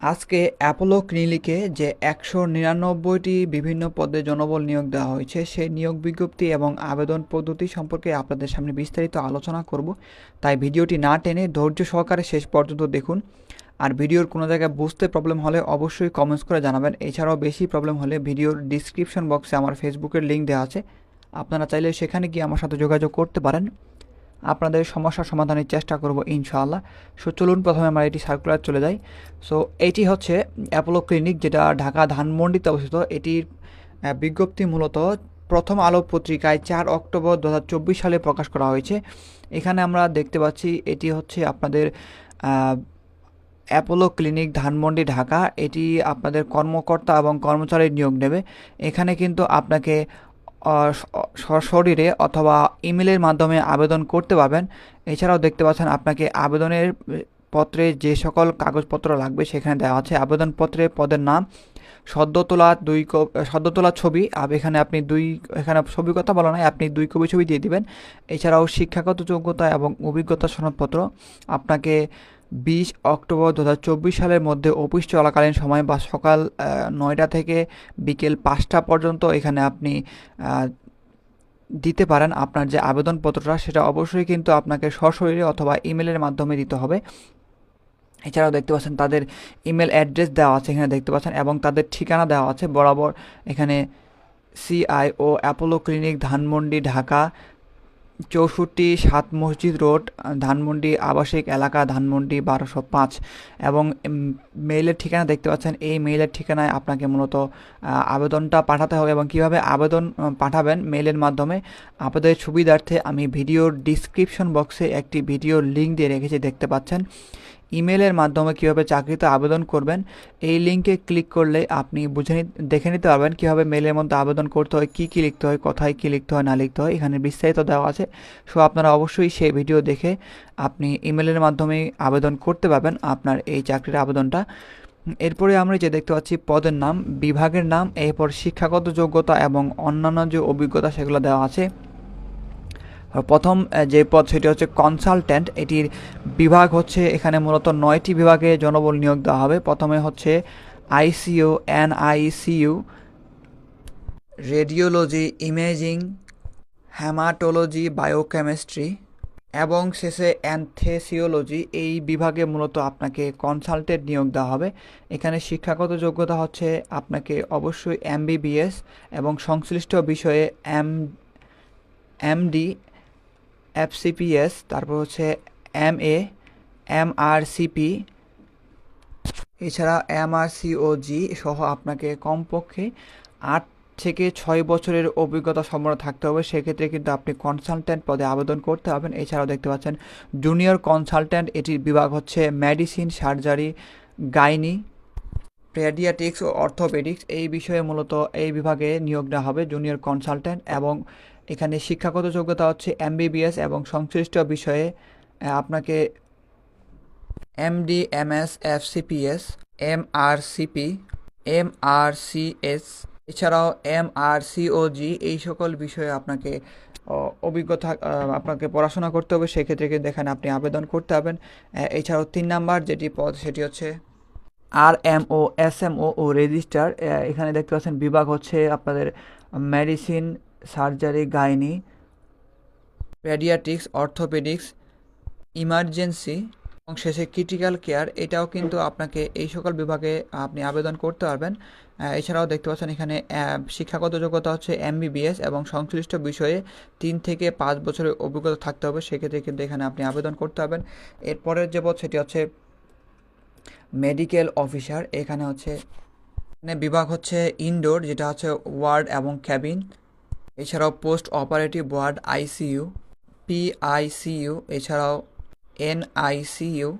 আজকে অ্যাপোলো ক্লিনিকে যে একশো নিরানব্বইটি বিভিন্ন পদে জনবল নিয়োগ দেওয়া হয়েছে, সেই নিয়োগ বিজ্ঞপ্তি এবং আবেদন পদ্ধতি সম্পর্কে আপনাদের সামনে বিস্তারিত আলোচনা করব। তাই ভিডিওটি না টেনে ধৈর্য সহকারে শেষ পর্যন্ত দেখুন। আর ভিডিওর কোনো জায়গায় বুঝতে প্রবলেম হলে অবশ্যই কমেন্টস করে জানাবেন। এছাড়াও বেশি প্রবলেম হলে ভিডিওর ডিসক্রিপশন বক্সে আমার ফেসবুকের লিঙ্ক দেওয়া আছে। আপনারা চাইলে সেখানে গিয়ে আমার সাথে যোগাযোগ করতে পারেন। আপনাদের সমস্যা সমাধানের চেষ্টা করব ইনশাআল্লাহ। সো চলুন প্রথমে আমরা এটি সার্কুলার চলে যাই। সো এটি হচ্ছে অ্যাপোলো ক্লিনিক যেটা ঢাকা ধানমন্ডিতে অবস্থিত। এটির বিজ্ঞপ্তি মূলত প্রথম আলো পত্রিকায় চার অক্টোবর দু হাজার চব্বিশ সালে প্রকাশ করা হয়েছে। এখানে আমরা দেখতে পাচ্ছি এটি হচ্ছে আপনাদের অ্যাপোলো ক্লিনিক ধানমন্ডি, ঢাকা। এটি আপনাদের কর্মকর্তা এবং কর্মচারী নিয়োগ নেবে। এখানে কিন্তু আপনাকে সশরীরে অথবা ইমেলের মাধ্যমে আবেদন করতে পারবেন। এছাড়াও দেখতে পাচ্ছেন আপনাকে আবেদনের পত্রে যে সকল কাগজপত্র লাগবে সেখানে দেওয়া আছে। আবেদনপত্রে পদের নাম সদ্য তোলা দুই সদ্য তোলা ছবি, আর এখানে আপনি দুই, এখানে ছবি কথা বলা নয় আপনি দুই কপি ছবি দিয়ে দিবেন। এছাড়াও শিক্ষাগত যোগ্যতা এবং অভিজ্ঞতা সনদপত্র। আপনাকে বিশ অক্টোবর দু হাজার চব্বিশ সালের মধ্যে অফিস চলাকালীন সময় বা সকাল নয়টা থেকে বিকেল পাঁচটা পর্যন্ত এখানে আপনি দিতে পারেন আপনার যে আবেদনপত্রটা সেটা অবশ্যই কিন্তু আপনাকে সশরীরে অথবা ইমেলের মাধ্যমে দিতে হবে। এছাড়াও দেখতে পাচ্ছেন তাদের ইমেল অ্যাড্রেস দেওয়া আছে এখানে দেখতে পাচ্ছেন এবং তাদের ঠিকানা দেওয়া আছে বরাবর এখানে CIO Apollo clinic Dhanmondi Dhaka চৌষট্টি সাত মসজিদ রোড, ধানমন্ডি আবাসিক এলাকা, ধানমন্ডি বারোশো পাঁচ এবং মেইলের ঠিকানা দেখতে পাচ্ছেন। এই মেইলের ঠিকানায় আপনাকে মূলত আবেদনটা পাঠাতে হবে এবং কীভাবে আবেদন পাঠাবেন মেইলের মাধ্যমে আপনাদের সুবিধার্থে আমি ভিডিওর ডিসক্রিপশন বক্সে একটি ভিডিও লিঙ্ক দিয়ে রেখেছি, দেখতে পাচ্ছেন। ইমেলের মাধ্যমে কীভাবে চাকরিতে আবেদন করবেন, এই লিঙ্কে ক্লিক করলে আপনি বুঝে দেখে নিতে পারবেন কীভাবে মেলের মধ্যে আবেদন করতে হয়, কী কী লিখতে হয়, কোথায় কী লিখতে হয়, না লিখতে হয়, এখানে বিস্তারিত দেওয়া আছে। সো আপনারা অবশ্যই সেই ভিডিও দেখে আপনি ইমেলের মাধ্যমে আবেদন করতে পারবেন আপনার এই চাকরির আবেদনটা। এরপরে আমরা যে দেখতে পাচ্ছি পদের নাম, বিভাগের নাম, এরপর শিক্ষাগত যোগ্যতা এবং অন্যান্য যে অভিজ্ঞতা সেগুলো দেওয়া আছে। প্রথম যে পদ সেটি হচ্ছে কনসালট্যান্ট এটির বিভাগ হচ্ছে, এখানে মূলত নয়টি বিভাগে জনবল নিয়োগ দেওয়া হবে। প্রথমে হচ্ছে ICU, NICU, radiology, imaging, haematology, biochemistry, এবং শেষে অ্যানথেসিওলজি। এই বিভাগে মূলত আপনাকে কনসালটেন্ট নিয়োগ দেওয়া হবে। এখানে শিক্ষাগত যোগ্যতা হচ্ছে আপনাকে অবশ্যই এমবিবিএস এবং সংশ্লিষ্ট বিষয়ে এম, এমডি এফসিপিএস তারপর হচ্ছে M A M R CP এছাড়া এম আর সিওজি সহ আপনাকে কমপক্ষে আট থেকে ছয় বছরের অভিজ্ঞতা সম্পন্ন থাকতে হবে। সেক্ষেত্রে কিন্তু আপনি কনসালট্যান্ট পদে আবেদন করতে হবেন এছাড়াও দেখতে পাচ্ছেন জুনিয়র কনসালট্যান্ট এটির বিভাগ হচ্ছে মেডিসিন সার্জারি গাইনি পেডিয়াট্রিক্স ও অর্থোপেডিক্স এই বিষয়ে মূলত এই বিভাগে নিয়োগ দেওয়া হবে জুনিয়র কনসালট্যান্ট এবং এখানে শিক্ষাগত যোগ্যতা হচ্ছে এমবিবিএস এবং সংশ্লিষ্ট বিষয়ে আপনাকে MD M R R CS এছাড়াও এম আর সিওজি এই সকল বিষয়ে আপনাকে অভিজ্ঞতা আপনাকে পড়াশোনা করতে হবে। সেক্ষেত্রে কিন্তু এখানে আপনি আবেদন করতে হবেন এছাড়াও তিন নাম্বার যেটি পদ, সেটি হচ্ছে R M O S M O registrar এখানে দেখতে পাচ্ছেন বিভাগ হচ্ছে আপনাদের medicine surgery, gynae paediatrics orthopaedics, emergency, এবং শেষে ক্রিটিক্যাল কেয়ার। এটাও কিন্তু আপনাকে এই সকল বিভাগে আপনি আবেদন করতে পারবেন। এছাড়াও দেখতে পাচ্ছেন এখানে শিক্ষাগত যোগ্যতা হচ্ছে এমবিবিএস এবং সংশ্লিষ্ট বিষয়ে তিন থেকে পাঁচ বছরের অভিজ্ঞতা থাকতে হবে। সেক্ষেত্রে কিন্তু এখানে আপনি আবেদন করতে পারবেন। এরপরের যে পদ, সেটি হচ্ছে মেডিকেল অফিসার। এখানে হচ্ছে বিভাগ হচ্ছে ইনডোর, যেটা হচ্ছে ওয়ার্ড এবং ক্যাবিন। এছাড়াও post operative ward ICU, PICU, এছাড়াও এনআইসিইউ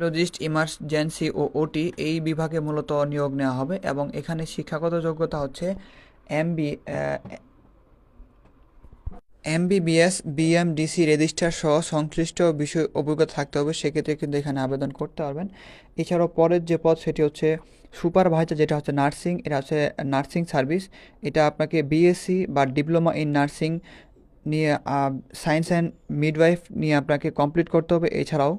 লজিস্ট ইমার্জেন্সি ও ওটি এই বিভাগে মূলত নিয়োগ নেওয়া হবে এবং এখানে শিক্ষাগত যোগ্যতা হচ্ছে এমবি এমবিবিএস, বিএমডিসি রেজিস্টার সহ সংশ্লিষ্ট বিষয় অভিজ্ঞতা থাকতে হবে, সেক্ষেত্রে কিন্তু এখানে আবেদন করতে পারবেন। এছাড়াও পরের যে পদ, সেটি হচ্ছে সুপারভাইজার, যেটা হচ্ছে নার্সিং, এটা হচ্ছে নার্সিং সার্ভিস। এটা আপনাকে বিএসসি বা ডিপ্লোমা ইন নার্সিং নিয়ে সায়েন্স অ্যান্ড মিডওয়াইফ নিয়ে আপনাকে কমপ্লিট করতে হবে। এছাড়াও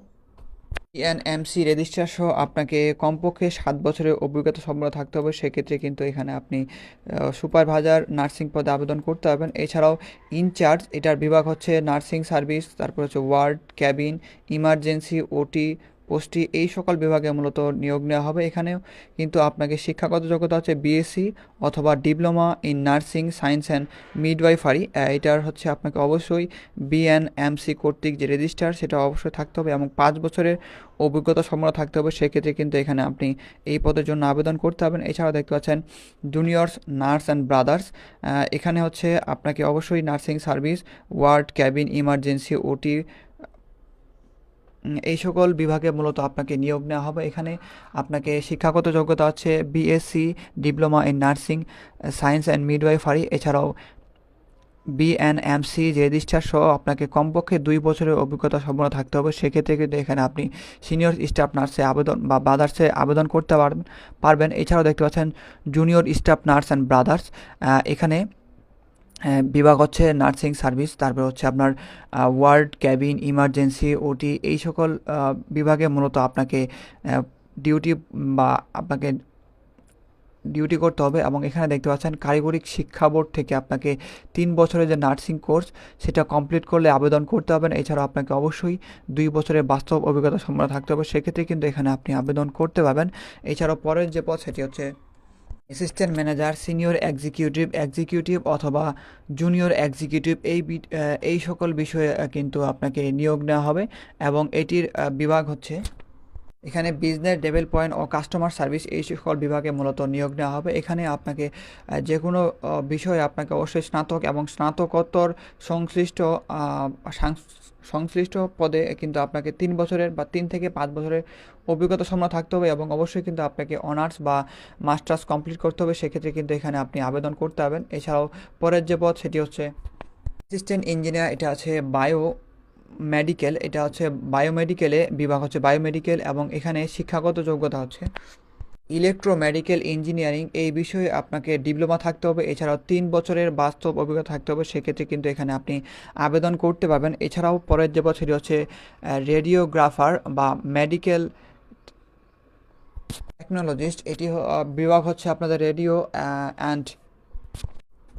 এনএমসি রেজিস্ট্রার সহ আপনাকে কমপক্ষে সাত বছরের অভিজ্ঞতা সম্পন্ন থাকতে হবে। সেক্ষেত্রে কিন্তু এখানে আপনি সুপারভাইজার নার্সিং পদে আবেদন করতে পারবেন। এছাড়াও ইনচার্জ, এটার বিভাগ হচ্ছে নার্সিং সার্ভিস, তারপর হচ্ছে ওয়ার্ড, ক্যাবিন, ইমার্জেন্সি, ওটি পোস্টটি এই সকল বিভাগে মূলত নিয়োগ নেওয়া হবে। এখানেও কিন্তু আপনাকে শিক্ষাগত যোগ্যতা হচ্ছে বিএসসি অথবা diploma in nursing, science and midwifery. এটার হচ্ছে আপনাকে অবশ্যই বিএনএমসি কর্তৃক যে রেজিস্টার, সেটা অবশ্যই থাকতে হবে এবং পাঁচ বছরের অভিজ্ঞতা সম্পন্ন থাকতে হবে। সেক্ষেত্রে কিন্তু এখানে আপনি এই পদের জন্য আবেদন করতে হবেন এছাড়াও দেখতে পাচ্ছেন জুনিয়র্স নার্স অ্যান্ড ব্রাদার্স এখানে হচ্ছে আপনাকে অবশ্যই nursing service, ward, cabin, emergency, OT এই সকল বিভাগে মূলত আপনাকে নিয়োগ নেওয়া হবে। এখানে আপনাকে শিক্ষাগত যোগ্যতা হচ্ছে BSc diploma in nursing science and midwifery এছাড়াও বিএনএমসি রেজিস্টার সহ আপনাকে কমপক্ষে দুই বছরের অভিজ্ঞতা সম্পন্ন থাকতে হবে। সেক্ষেত্রে কিন্তু এখানে আপনি সিনিয়র স্টাফ নার্সে আবেদন বা ব্রাদার্সে আবেদন করতে পারবেন। পারবেন এছাড়াও দেখতে পাচ্ছেন junior staff nurse and brothers এখানে বিভাগ হচ্ছে নার্সিং সার্ভিস, তারপর হচ্ছে আপনার ওয়ার্ড, ক্যাবিন, ইমার্জেন্সি ওটি এই সকল বিভাগে মূলত আপনাকে ডিউটি বা আপনাকে ডিউটি করতে হবে এবং এখানে দেখতে পাচ্ছেন কারিগরিক শিক্ষা বোর্ড থেকে আপনাকে তিন বছরের যে নার্সিং কোর্স, সেটা কমপ্লিট করলে আবেদন করতে হবে এছাড়াও আপনাকে অবশ্যই দুই বছরের বাস্তব অভিজ্ঞতা সম্পন্ন থাকতে হবে। সেক্ষেত্রে কিন্তু এখানে আপনি আবেদন করতে পারবেন। এছাড়াও পরের যে পদ, সেটি হচ্ছে assistant manager senior executive executive অথবা জুনিয়র এক্সিকিউটিভ এই এই সকল বিষয়ে কিন্তু আপনাকে নিয়োগ নেওয়া হবে এবং এটির বিভাগ হচ্ছে এখানে বিজনেস ডেভেল পয়েন্ট ও কাস্টমার সার্ভিস এই সকল বিভাগে মূলত নিয়োগ নেওয়া হবে। এখানে আপনাকে যে কোনো বিষয়ে আপনাকে অবশ্যই স্নাতক এবং স্নাতকোত্তর সংশ্লিষ্ট সংশ্লিষ্ট পদে কিন্তু আপনাকে তিন বছরের বা তিন থেকে পাঁচ বছরের অভিজ্ঞতা সম্পন্ন থাকতে হবে এবং অবশ্যই কিন্তু আপনাকে অনার্স বা মাস্টার্স কমপ্লিট করতে হবে। সেক্ষেত্রে কিন্তু এখানে আপনি আবেদন করতে হবেন এছাড়াও পরের যে পদ সেটি হচ্ছে অ্যাসিস্ট্যান্ট ইঞ্জিনিয়ার, এটা আছে বায়ো মেডিকেল, এটা হচ্ছে বায়োমেডিকেলে বিভাগ হচ্ছে বায়োমেডিকেল এবং এখানে শিক্ষাগত যোগ্যতা হচ্ছে। ইলেকট্রোমেডিক্যাল ইঞ্জিনিয়ারিং এই বিষয়ে আপনাকে ডিপ্লোমা থাকতে হবে। এছাড়াও তিন বছরের বাস্তব অভিজ্ঞতা থাকতে হবে। সেক্ষেত্রে কিন্তু এখানে আপনি আবেদন করতে পারবেন। এছাড়াও পরের যে বছরই হচ্ছে রেডিওগ্রাফার বা মেডিকেল টেকনোলজিস্ট, এটি বিভাগ হচ্ছে আপনাদের রেডিও অ্যান্ড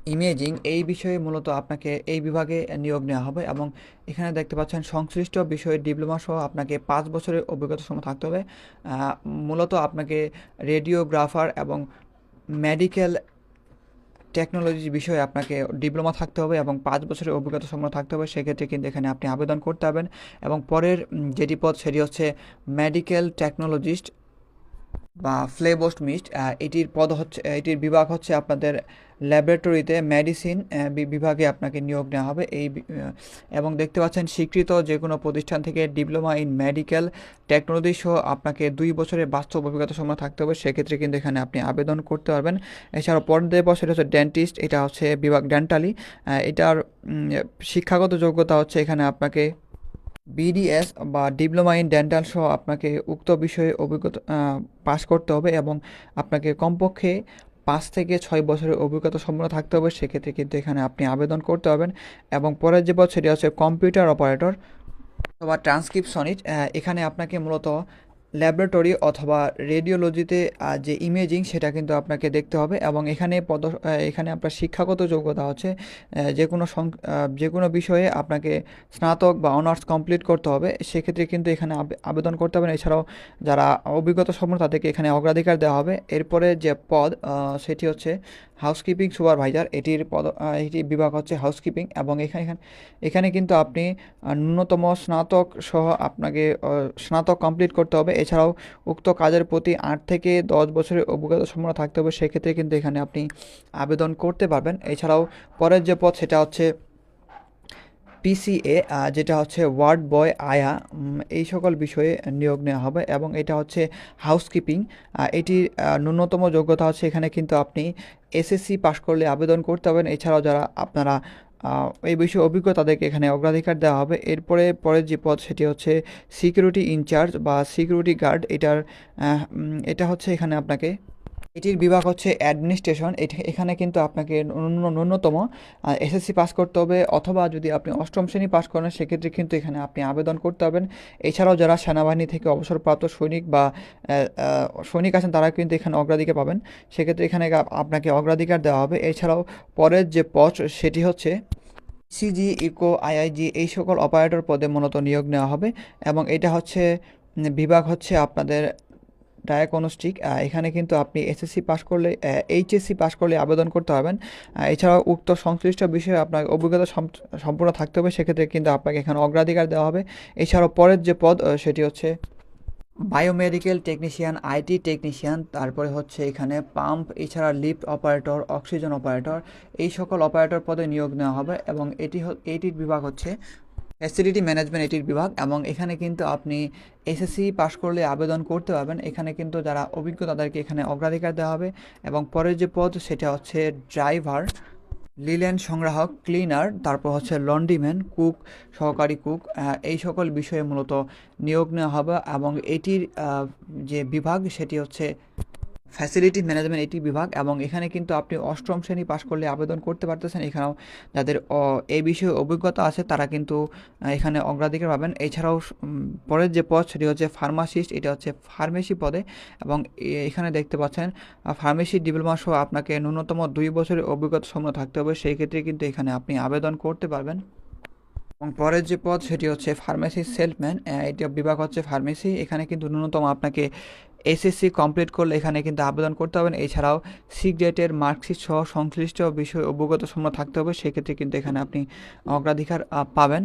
ইমেজিং এই বিষয়ে মূলত আপনাকে এই বিভাগে নিয়োগ নেওয়া হবে এবং এখানে দেখতে পাচ্ছেন সংশ্লিষ্ট বিষয়ে ডিপ্লোমা সহ আপনাকে পাঁচ বছরের অভিজ্ঞতা সময় থাকতে হবে। মূলত আপনাকে রেডিওগ্রাফার এবং মেডিকেল টেকনোলজি বিষয়ে আপনাকে ডিপ্লোমা থাকতে হবে এবং পাঁচ বছরের অভিজ্ঞতা সম্পন্ন থাকতে হবে। সেক্ষেত্রে কিন্তু এখানে আপনি আবেদন করতে হবেন এবং পরের যেটি পদ সেটি হচ্ছে মেডিকেল টেকনোলজিস্ট বা ফ্লেবোস্ট মিস্ট এটির পদ হচ্ছে, এটির বিভাগ হচ্ছে আপনাদের ল্যাবরেটরিতে মেডিসিন বিভাগে আপনাকে নিয়োগ নেওয়া হবে। এই এবং দেখতে পাচ্ছেন স্বীকৃত যে কোনো প্রতিষ্ঠান থেকে ডিপ্লোমা ইন মেডিকেল টেকনোলজি সহ আপনাকে দুই বছরের বাস্তব অভিজ্ঞতা সময় থাকতে হবে। সেক্ষেত্রে কিন্তু এখানে আপনি আবেদন করতে পারবেন। এছাড়াও পর্যায় বছর সেটা হচ্ছে ডেন্টিস্ট, এটা হচ্ছে বিভাগ ডেন্টালি। এটার শিক্ষাগত যোগ্যতা হচ্ছে এখানে আপনাকে বিডিএস বা ডিপ্লোমা ইন ডেন্টাল সহ আপনাকে উক্ত বিষয়ে অভিজ্ঞতা পাস করতে হবে এবং আপনাকে কমপক্ষে পাঁচ থেকে ছয় বছরের অভিজ্ঞতা সম্পন্ন থাকতে হবে। সেক্ষেত্রে কিন্তু এখানে আপনি আবেদন করতে হবেন এবং পরের যে বছর সেটি হচ্ছে কম্পিউটার অপারেটর অথবা ট্রান্সক্রিপশনিস্ট এখানে আপনাকে মূলত ল্যাবরেটরি অথবা রেডিওলজিতে যে ইমেজিং সেটা কিন্তু আপনাকে দেখতে হবে এবং এখানে পদ এখানে আপনার শিক্ষাগত যোগ্যতা হচ্ছে যে কোনো যে কোনো বিষয়ে আপনাকে স্নাতক বা অনার্স কমপ্লিট করতে হবে। সেক্ষেত্রে কিন্তু এখানে আবেদন করতে হবে এছাড়াও যারা অভিজ্ঞতা সম্পন্ন তাদেরকে এখানে অগ্রাধিকার দেওয়া হবে। এরপরে যে পদ সেটি হচ্ছে হাউসকিপিং সুপারভাইজার এটির পদ এটি বিভাগ হচ্ছে হাউসকিপিং এবং এখানে এখানে কিন্তু আপনি ন্যূনতম স্নাতক সহ আপনাকে স্নাতক কমপ্লিট করতে হবে। এছাড়াও উক্ত কাজের প্রতি আট থেকে দশ বছরের অভিজ্ঞতা সম্পন্ন থাকতে হবে। সেক্ষেত্রে কিন্তু এখানে আপনি আবেদন করতে পারবেন। এছাড়াও পরের যে পদ সেটা হচ্ছে পিসিএ যেটা হচ্ছে ওয়ার্ড বয় আয়া এই সকল বিষয়ে নিয়োগ নেওয়া হবে এবং এটা হচ্ছে হাউসকিপিং এটির ন্যূনতম যোগ্যতা হচ্ছে এখানে কিন্তু আপনি এসএসসি পাশ করলে আবেদন করতে হবেন এছাড়াও যারা আপনারা এই বিষয়ে অভিজ্ঞ তাদেরকে এখানে অগ্রাধিকার দেওয়া হবে। এরপরে পরের যে পদ সেটি হচ্ছে সিকিউরিটি ইনচার্জ বা সিকিউরিটি গার্ড এটার এটা হচ্ছে এখানে আপনাকে এটির বিভাগ হচ্ছে অ্যাডমিনিস্ট্রেশন। এখানে কিন্তু আপনাকে ন্যূনতম এসএসসি পাস করতে হবে অথবা যদি আপনি অষ্টম শ্রেণি পাস করেন, সেক্ষেত্রে কিন্তু এখানে আপনি আবেদন করতে হবেন এছাড়াও যারা সেনাবাহিনী থেকে অবসরপ্রাপ্ত সৈনিক বা সৈনিক আছেন, তারা কিন্তু এখানে অগ্রাধিকার পাবেন। সেক্ষেত্রে এখানে আপনাকে অগ্রাধিকার দেওয়া হবে। এছাড়াও পরের যে পদ, সেটি হচ্ছে সিজি ইকো আইআইজি এই সকল অপারেটর পদে মূলত নিয়োগ নেওয়া হবে। এবং এটা হচ্ছে বিভাগ হচ্ছে আপনাদের ডায়াগনস্টিক এখানে কিন্তু আপনি এসএসসি পাস করলে এইচএসসি পাস করলে আবেদন করতে পারবেন। এছাড়াও উক্ত সংশ্লিষ্ট বিষয়ে আপনার অভিজ্ঞতা সম- সম্পূর্ণ থাকতে হবে, সেক্ষেত্রে কিন্তু আপনাকে এখানে অগ্রাধিকার দেওয়া হবে। এছাড়াও পরের যে পদ সেটি হচ্ছে বায়োমেডিক্যাল টেকনিশিয়ান আইটি টেকনিশিয়ান তারপরে হচ্ছে এখানে পাম্প এছাড়া লিফট অপারেটর অক্সিজেন অপারেটর এই সকল অপারেটর পদে নিয়োগ নেওয়া হবে এবং এটি এটির বিভাগ হচ্ছে ফ্যাসিলিটি ম্যানেজমেন্ট এটির বিভাগ এবং এখানে কিন্তু আপনি এসএসসি পাস করলে আবেদন করতে পারবেন। এখানে কিন্তু যারা অভিজ্ঞ তাদেরকে এখানে অগ্রাধিকার দেওয়া হবে এবং পরের যে পদ সেটা হচ্ছে ড্রাইভার, লিলেন সংগ্রাহক, ক্লিনার, তারপর হচ্ছে লন্ড্রিম্যান কুক, সহকারী কুক এই সকল বিষয়ে মূলত নিয়োগ নেওয়া হবে এবং এটির যে বিভাগ সেটি হচ্ছে ফ্যাসিলিটি ম্যানেজমেন্ট এটি বিভাগ এবং এখানে কিন্তু আপনি অষ্টম শ্রেণি পাশ করলে আবেদন করতে পারতেছেন। এখানেও যাদের এই বিষয়ে অভিজ্ঞতা আছে তারা কিন্তু এখানে অগ্রাধিকার পাবেন। এছাড়াও পরের যে পদ সেটি হচ্ছে ফার্মাসিস্ট এটা হচ্ছে ফার্মেসি পদে এবং এখানে দেখতে পাচ্ছেন ফার্মেসি ডিপ্লোমা সহ আপনাকে ন্যূনতম দুই বছরের অভিজ্ঞতা সম্পন্ন থাকতে হবে। সেই ক্ষেত্রে কিন্তু এখানে আপনি আবেদন করতে পারবেন। এবং পরের যে পদ সেটি হচ্ছে ফার্মেসি সেলসম্যান এটি বিভাগ হচ্ছে ফার্মেসি এখানে কিন্তু ন্যূনতম আপনাকে এসএসসি কমপ্লিট করলে এখানে কিন্তু আবেদন করতে হবে। এছাড়াও সিগ্রেটের মার্কশিট সহ সংশ্লিষ্ট বিষয়ে অভিজ্ঞতা সম্পন্ন থাকতে হবে, সেক্ষেত্রে কিন্তু এখানে আপনি অগ্রাধিকার পাবেন।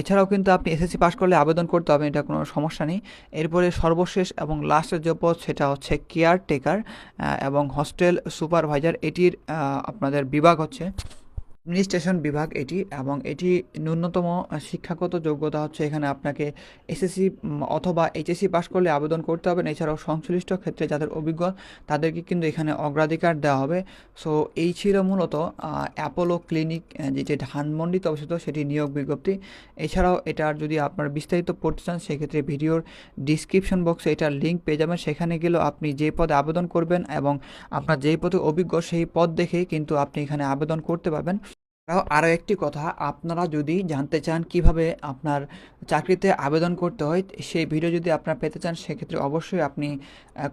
এছাড়াও কিন্তু আপনি এসএসসি পাস করলে আবেদন করতে হবে, এটা কোনো সমস্যা নেই। এরপরে সর্বশেষ এবং লাস্টের যে পদ সেটা হচ্ছে কেয়ারটেকার এবং হস্টেল সুপারভাইজার এটির আপনাদের বিভাগ হচ্ছে অ্যাডমিনিস্ট্রেশন বিভাগ এটি এবং এটি ন্যূনতম শিক্ষাগত যোগ্যতা হচ্ছে এখানে আপনাকে এসএসসি অথবা এইচএসসি পাস করলে আবেদন করতে হবে। এছাড়াও সংশ্লিষ্ট ক্ষেত্রে যাদের অভিজ্ঞ, তাদেরকে কিন্তু এখানে অগ্রাধিকার দেওয়া হবে। সো এই ছিল মূলত অ্যাপোলো ক্লিনিক যেটি ধানমন্ডিতে অবস্থিত সেটি নিয়োগ বিজ্ঞপ্তি। এছাড়াও এটার যদি আপনার বিস্তারিত পড়তে চান, সেক্ষেত্রে ভিডিওর ডিসক্রিপশন বক্সে এটার লিঙ্ক পেয়ে যাবেন। সেখানে গেলেও আপনি যে পদে আবেদন করবেন এবং আপনার যেই পদে অভিজ্ঞ সেই পদ দেখেই কিন্তু আপনি এখানে আবেদন করতে পারবেন। আরও একটি কথা, আপনারা যদি জানতে চান কীভাবে আপনার চাকরিতে আবেদন করতে হয়, সেই ভিডিও যদি আপনারা পেতে চান, সেক্ষেত্রে অবশ্যই আপনি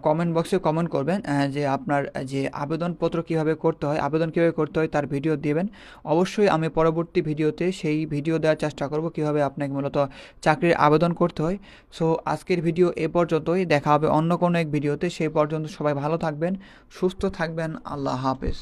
কমেন্ট বক্সে কমেন্ট করবেন যে আপনার যে আবেদনপত্র কীভাবে করতে হয়, আবেদন কীভাবে করতে হয় তার ভিডিও দেবেন। অবশ্যই আমি পরবর্তী ভিডিওতে সেই ভিডিও দেওয়ার চেষ্টা করব কীভাবে আপনাকে মূলত চাকরির আবেদন করতে হয়। সো আজকের ভিডিও এ পর্যন্তই, দেখা হবে অন্য কোনো এক ভিডিওতে, সেই পর্যন্ত সবাই ভালো থাকবেন, সুস্থ থাকবেন, আল্লাহ হাফেজ।